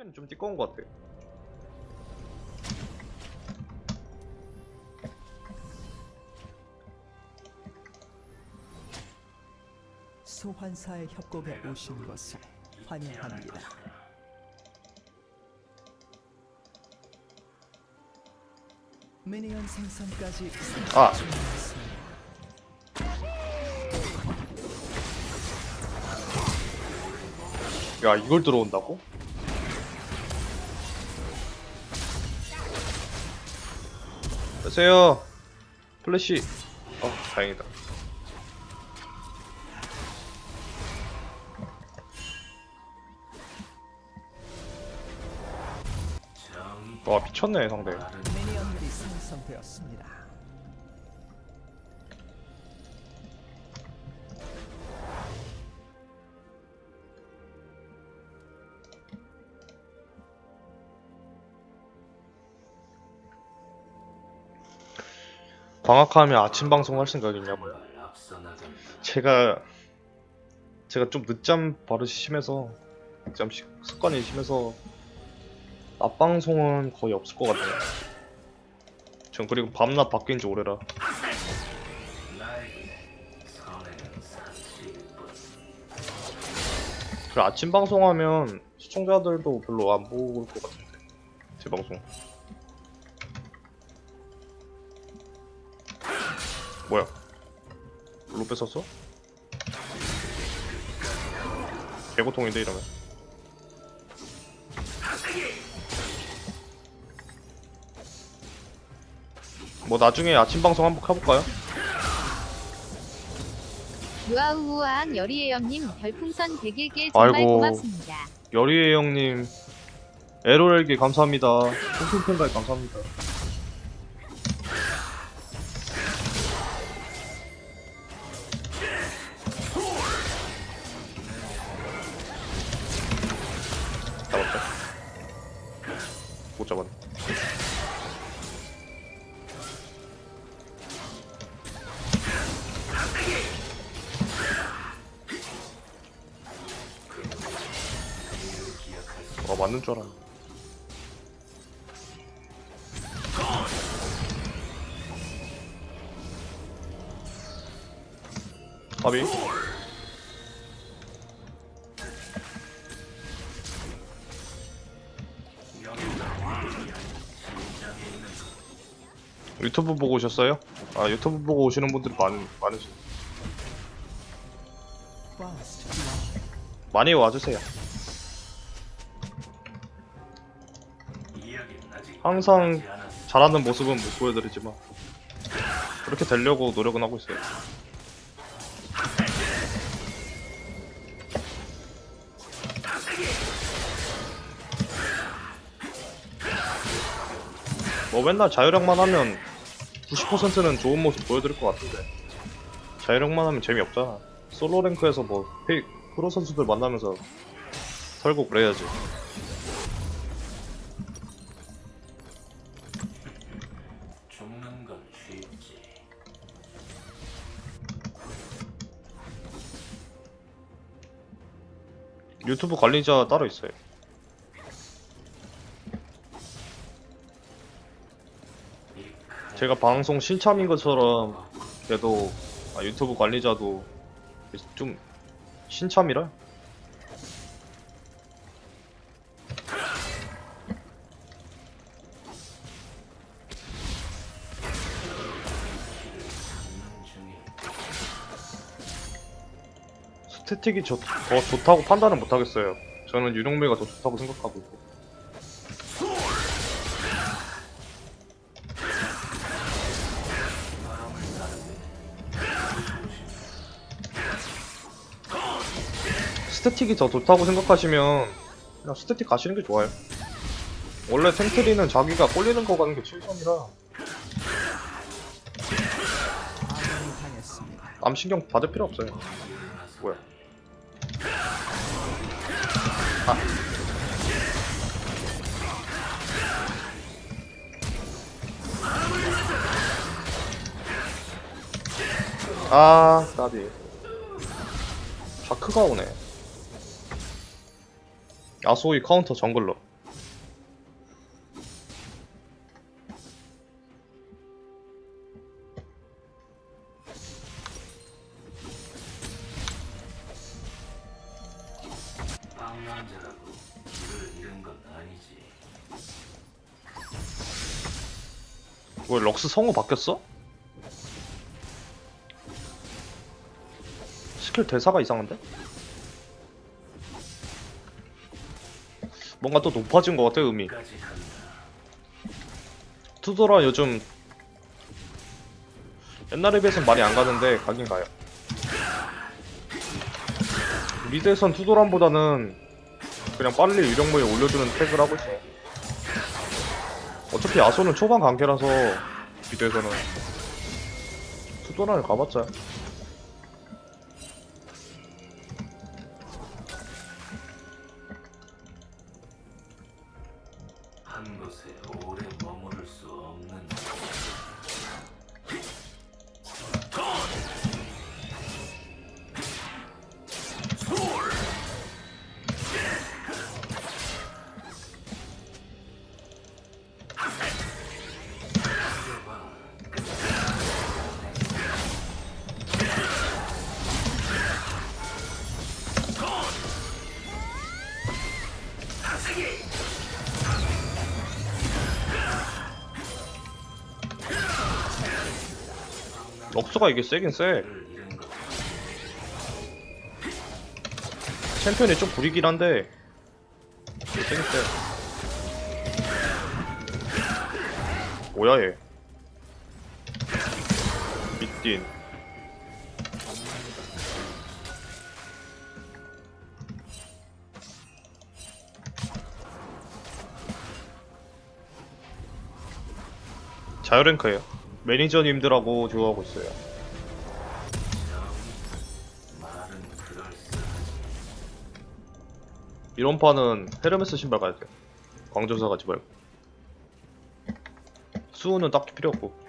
캔좀 띠꺼운 것 같아. 소환사의 협곡에 오신 것을 환영합니다. 미니언 생성까지 아. 30초 남았습니다. 야 이걸 들어온다고? 여보세요? 플래시. 어 다행이다. 와 미쳤네 상대. 미니언들이 생성되었습니다. 방학하면 아침 방송 할 생각 있냐고요. 제가 제가 좀 늦잠 버릇이 심해서 늦잠 시- 습관이 심해서 낮 방송은 거의 없을 것 같아요. 전 그리고 밤낮 바뀐 지 오래라. 그리고 아침 방송하면 시청자들도 별로 안 보고 올 것 같은데 제 방송 뭐야 로 뺏었어? 개고통인데 이러면 뭐 나중에 아침 방송 한번 해볼까요? 우아우아한 여리예영님 별풍선 100개 정말 아이고. 고맙습니다. 여리의 형님 에로엘기 감사합니다 통통팬가이 감사합니다 못 잡았네. 와 맞는 줄 알았네. 아비 유튜브 보고 오셨어요? 아 유튜브 보고 오시는 분들이 많, 많으시. 많이 와주세요 항상 잘하는 모습은 못 보여드리지만 그렇게 되려고 노력은 하고 있어요 뭐 맨날 자유력만 하면 90%는 좋은 모습 보여드릴 것 같은데. 자유력만 하면 재미없잖아. 솔로 랭크에서 뭐 페이, 프로 선수들 만나면서 털고 그래야지. 죽는 건 쉽지. 유튜브 관리자 따로 있어요 제가 방송 신참인 것처럼 걔도 아, 유튜브 관리자도 좀 신참이라. 스태틱이 좋, 더 좋다고 판단은 못하겠어요. 저는 유령매가 더 좋다고 생각하고 있고 스태틱이 더 좋다고 생각하시면 그냥 스태틱 가시는 게 좋아요 원래 템트리는 자기가 꼴리는 거 가는 게 최선이라 아군이 당했습니다. 남 신경 받을 필요 없어요 뭐야 아, 나비. 다크가 오네. 아, 야소이 카운터 정글러 왜 럭스 성우 바뀌었어? 스킬 대사가 이상한데? 뭔가 또 높아진 것 같아 의미. 투도라 요즘 옛날에 비해서는 많이 안 가는데 가긴 가요 미드에선 투도란보다는 그냥 빨리 유령무에 올려주는 택을 하고 있어 어차피 아소는 초반 관계라서 미드에서는 투도란을 가봤자 럭스가 이게 세긴 세. 챔피언이 좀 구리긴 한데 이게 세긴 세. 뭐야 얘? 밑딘. 자유랭크예요. 매니저님들하고 듀오하고 있어요 이런 판은 헤르메스 신발 가야 돼. 광전사 가지 말고. 수호는 딱히 필요 없고.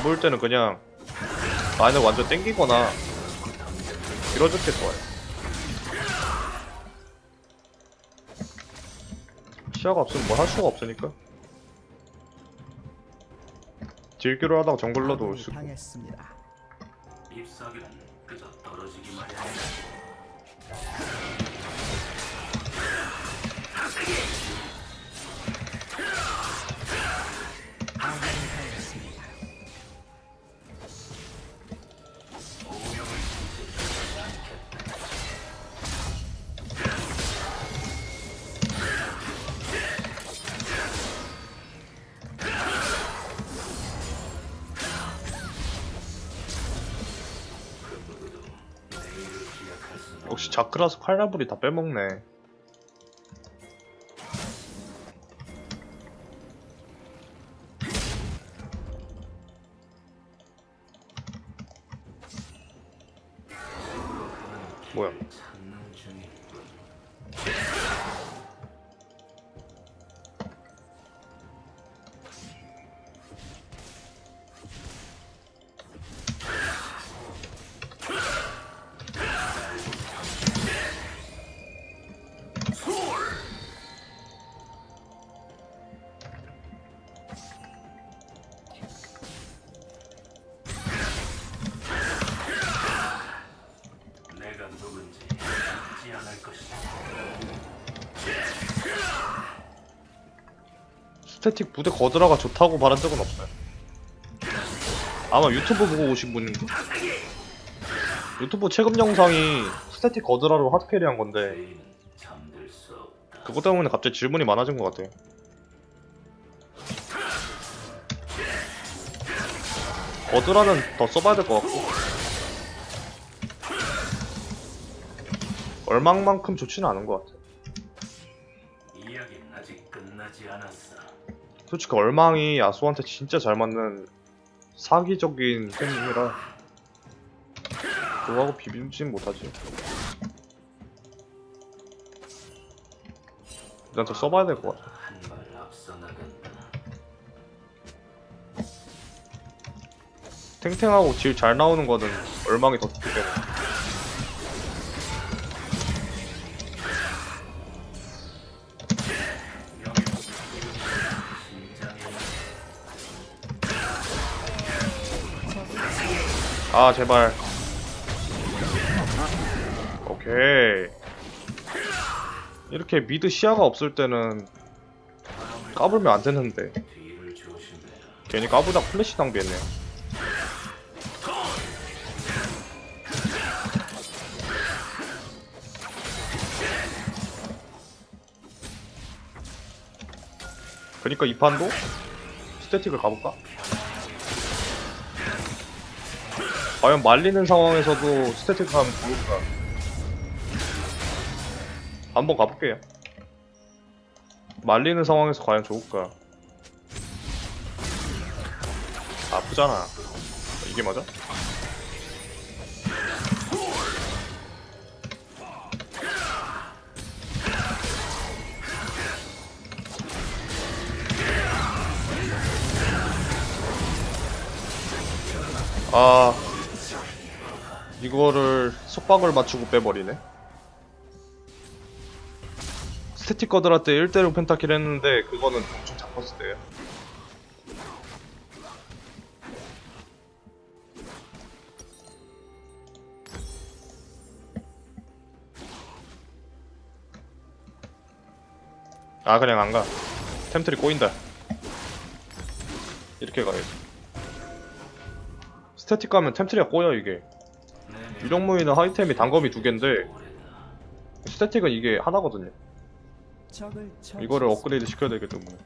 안 보일 때는 그냥 라인을 완전 땡기거나 길어질 게 좋아요. 시야가 없으면 뭘 할 수가 없으니까. 딜교를 하다가 정글러도 올수 있고. 당했습니다. 잎사귀는 그저 떨어지기 마련이다. 자크라스 칼라불이 다 빼먹네. 스태틱 부대 거드라가 좋다고 말한 적은 없어요. 아마 유튜브 보고 오신 분인데. 유튜브 최근 영상이 스태틱 거드라로 건데 잠들 수 없다. 그것 때문에 갑자기 질문이 많아진 것 같아요. 거드라는 더 써봐야 될 것 같고 얼망만큼 좋지는 않은 것 같아요. 이야기는 아직 끝나지 않았어. 솔직히 얼망이 야수한테 진짜 잘 맞는 사기적인 템이라 그거하고 비비진 못하지. 일단 더 써봐야 될 것 같아. 탱탱하고 질 잘 나오는 거는 얼망이 더 좋기 때문에 아 제발 오케이 이렇게 미드 시야가 없을 때는 까불면 안 되는데. 괜히 까부다 플래시 낭비했네요 그니까 이 판도 스태틱을 가볼까? 과연 말리는 상황에서도 스태틱 가면 좋을까? 한번 가볼게요 말리는 상황에서 과연 좋을까? 아프잖아. 이게 맞아? 아 이거를 속박을 맞추고 빼버리네. 스태틱 거들한테 1대1 펜타킬 했는데 그거는 엄청 잡았을 때야. 아 그냥 안가 템트리 꼬인다 이렇게 가야지 스태틱 가면 템트리가 꼬여 이게 유령무이는 하이템이 단검이 두 갠데 스태틱은 이게 하나거든요 이거를. 업그레이드 시켜야 되기 때문에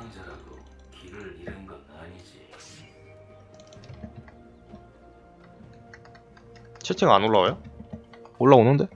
낭자라고 길을 잃은 건 아니지. 채팅 안 올라와요? 올라오는데?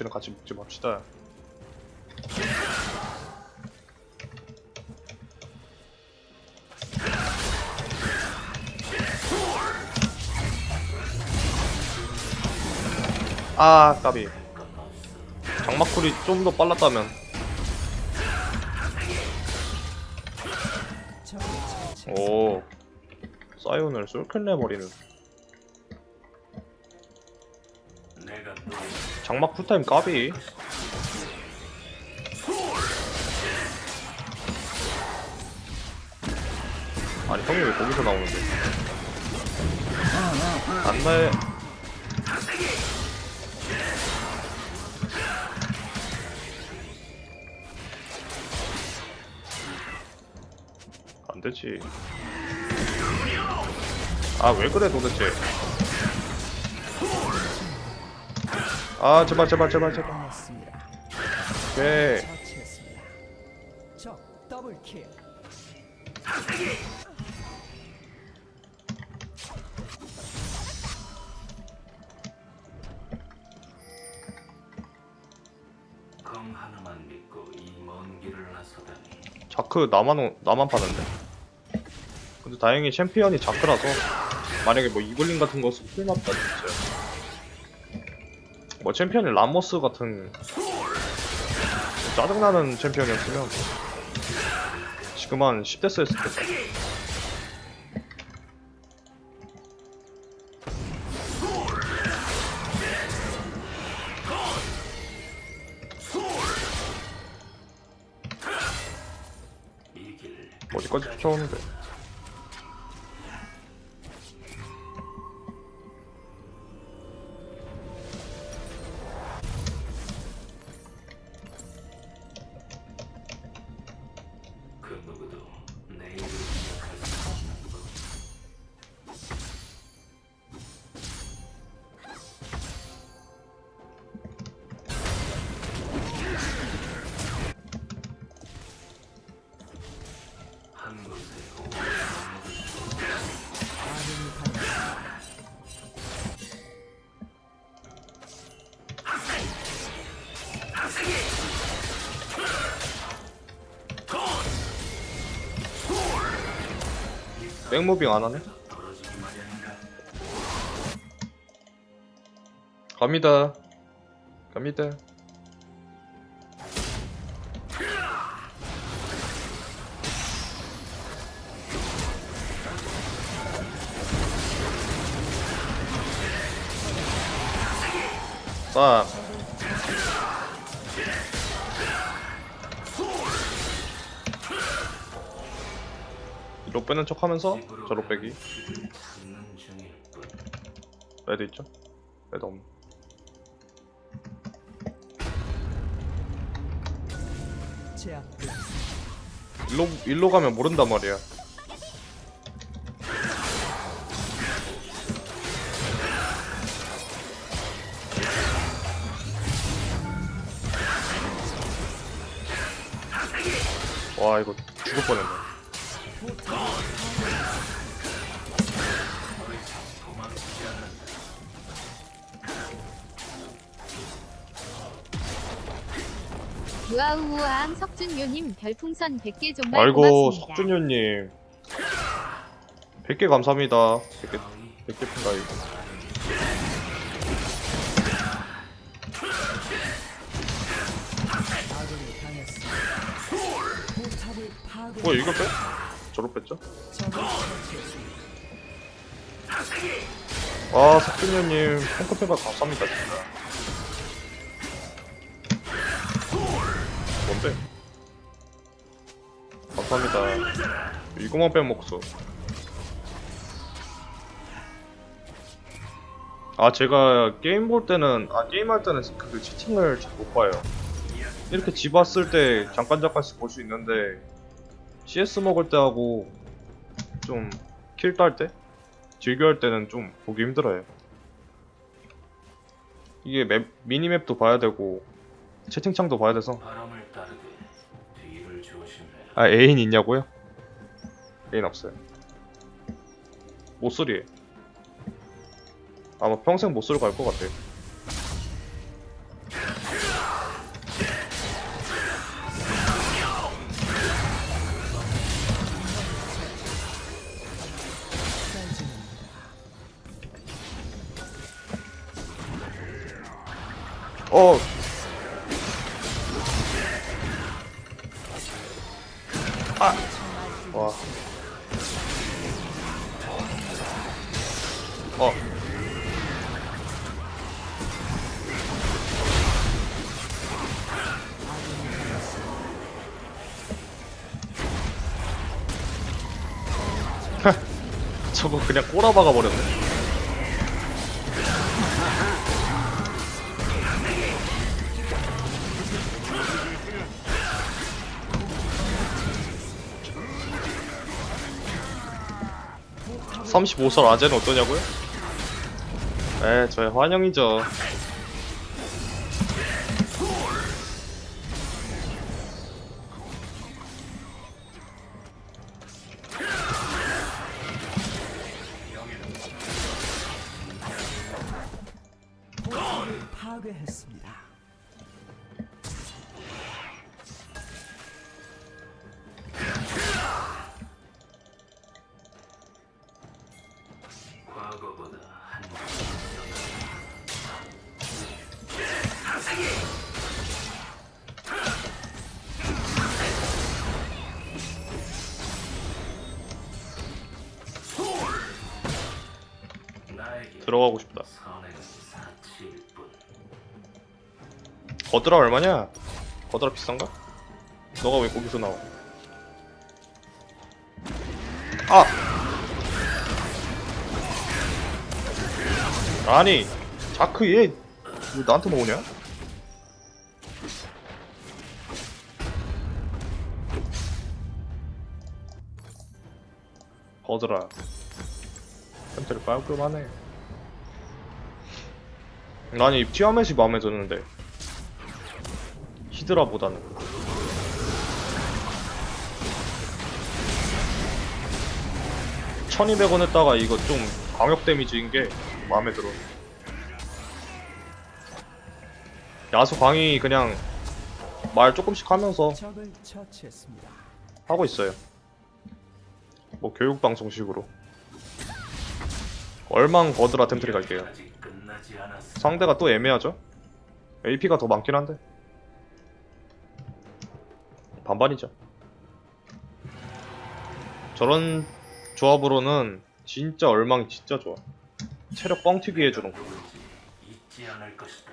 경험치는 같이 먹지 맙시다. 아 까비. 장마쿨이 좀 더 빨랐다면. 오. 사이온을 쏠킬 내버리는 장막 쿨타임 까비. 아니 형이 왜 거기서 나오는데? 안나해 안되지. 아 왜 그래 도대체 아 제발 제발 제발 제발. 오케이 처치했습니다. 적 더블킬. 검 하나만 믿고 이 먼 길을 나서다니 자크 나만 오- 나만 파는데 근데 다행히 챔피언이 자크라서 만약에 뭐 이글린 같은 거 쓰면 큰일 났다 진짜 뭐 챔피언이 라모스 같은 짜증나는 챔피언이었으면 지금 한 10대 했을 텐데 어디까지 쫓아오는데 백무빙 안 하네? 갑니다. 갑니다. 싹. 빼는 척 하면서 저로 빼기. 레드 있죠? 레드 없네. 일로, 일로 가면 모른단 말이야. 와, 이거 죽을 뻔했네. 우아우아한 석준요님 별풍선 100개 정말 아이고, 고맙습니다. 석준효님. 100개 감사합니다. 100개, 100개 핀가이. 아군이 당했습니다. 포탑을 파괴. 뭐, 이거 빼? 저로 뺐죠? 아, 석준효님. 펑크패가 감사합니다, 진짜. 뭔데? 감사합니다. 이거만 빼먹었어. 아, 제가 게임 볼 때는, 아, 게임 할 때는 그 채팅을 잘 못 봐요. 이렇게 집 왔을 때 잠깐 잠깐씩 볼 수 있는데, CS 먹을 때 하고, 좀, 킬딸 때? 즐겨 할 때는 좀 보기 힘들어요. 이게 맵, 미니맵도 봐야 되고, 채팅창도 봐야 돼서. 따르게 뒤를 조심해. 아 애인 있냐고요? 애인 없어요. 못소리에. 아마 평생 못소리 갈것 같아요. 어. 그냥 꼬라박아 버렸네. (35설) 아재는 어떠냐고요? 에 저의 환영이죠 들어가고 싶다. 거드라 얼마냐? 거드라 비싼가? 너가 왜 거기서 나와? 아! 아니 자크 얘 왜 나한테 먹으냐? 거드라 펜트를 깔끔하네 아니 티아멧이 마음에 드는데 히드라보다는 1200원 했다가 이거 좀 광역 데미지인 게 마음에 들어 야수 광이 그냥 말 조금씩 하면서. 하고 있어요. 뭐 교육 방송식으로. 얼망 거드라 템트리 갈게요. 상대가 또 애매하죠? AP가 더 많긴 한데 반반이죠. 저런 조합으로는 진짜 얼망 진짜 좋아. 체력 뻥튀기 해주는 거. 누군지 잊지 않을 것이다.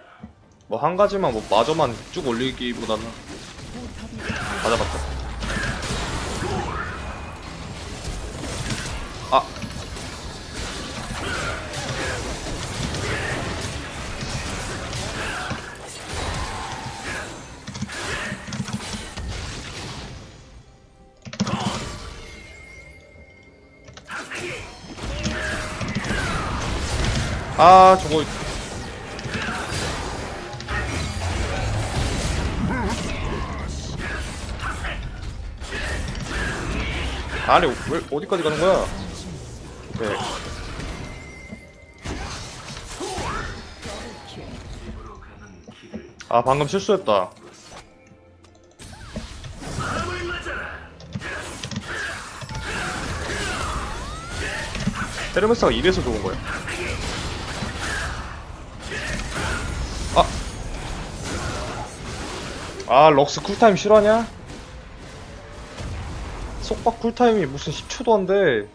뭐한 가지만 뭐 마저만 쭉 올리기보다는 포탑이 다 잡았죠. 아 아 저거 아니 왜 어디까지 가는 거야? 네. 아 방금 실수했다. 헤르메스가 이래서 좋은 거야. 아 럭스 쿨타임 실화냐? 속박 쿨타임이 무슨 10초도 안 돼.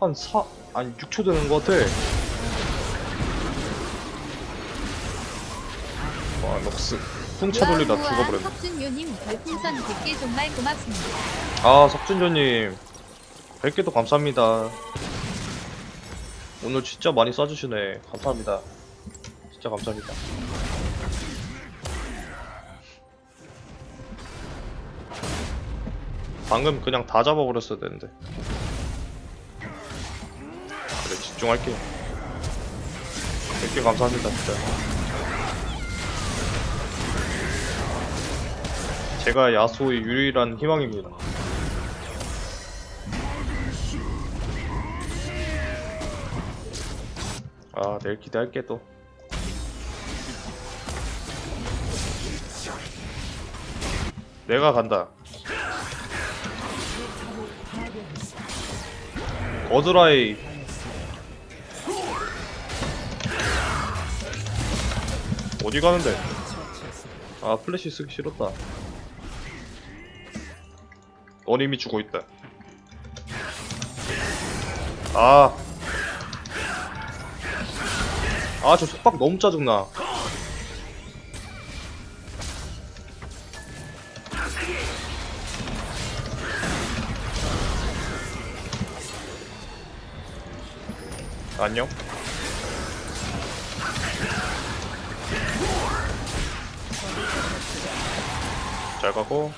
한 4, 아니 6초 되는 것 같아. 와 럭스 풍차 돌리다 죽어버렸네. 석준요님 별풍선 100개 정말 고맙습니다. 아 석준조님 100개도 감사합니다 오늘 진짜 많이 써주시네 감사합니다 진짜 감사합니다 방금 그냥 다 잡아버렸어야 되는데. 그래 집중할게요. 100개 감사합니다 진짜. 제가 야수의 유일한 희망입니다. 아 내일 기대할게 또. 내가 간다 거드라이. 어디 가는데? 아 플래시 쓰기 싫었다. 넌 이미 죽어 있다. 아. 아, 저 속박 너무 짜증나. 안녕. 잘 가고.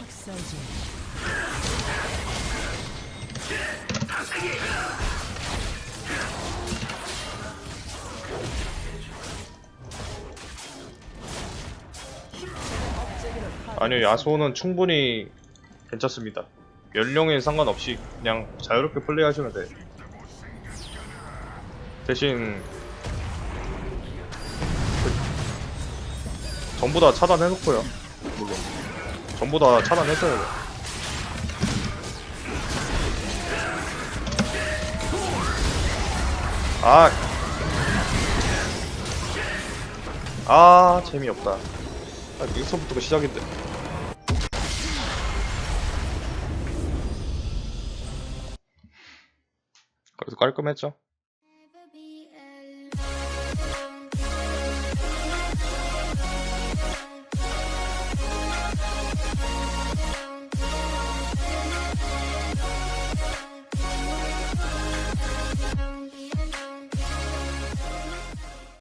아니요, 야소는 충분히 괜찮습니다. 연령에 상관없이 그냥 자유롭게 플레이하시면 돼. 대신 그- 전부 다 차단해놓고요. 물론 전부 다 차단했어야 돼. 아, 아 재미없다. 아, 여기서부터가 시작인데. 그래도 깔끔했죠?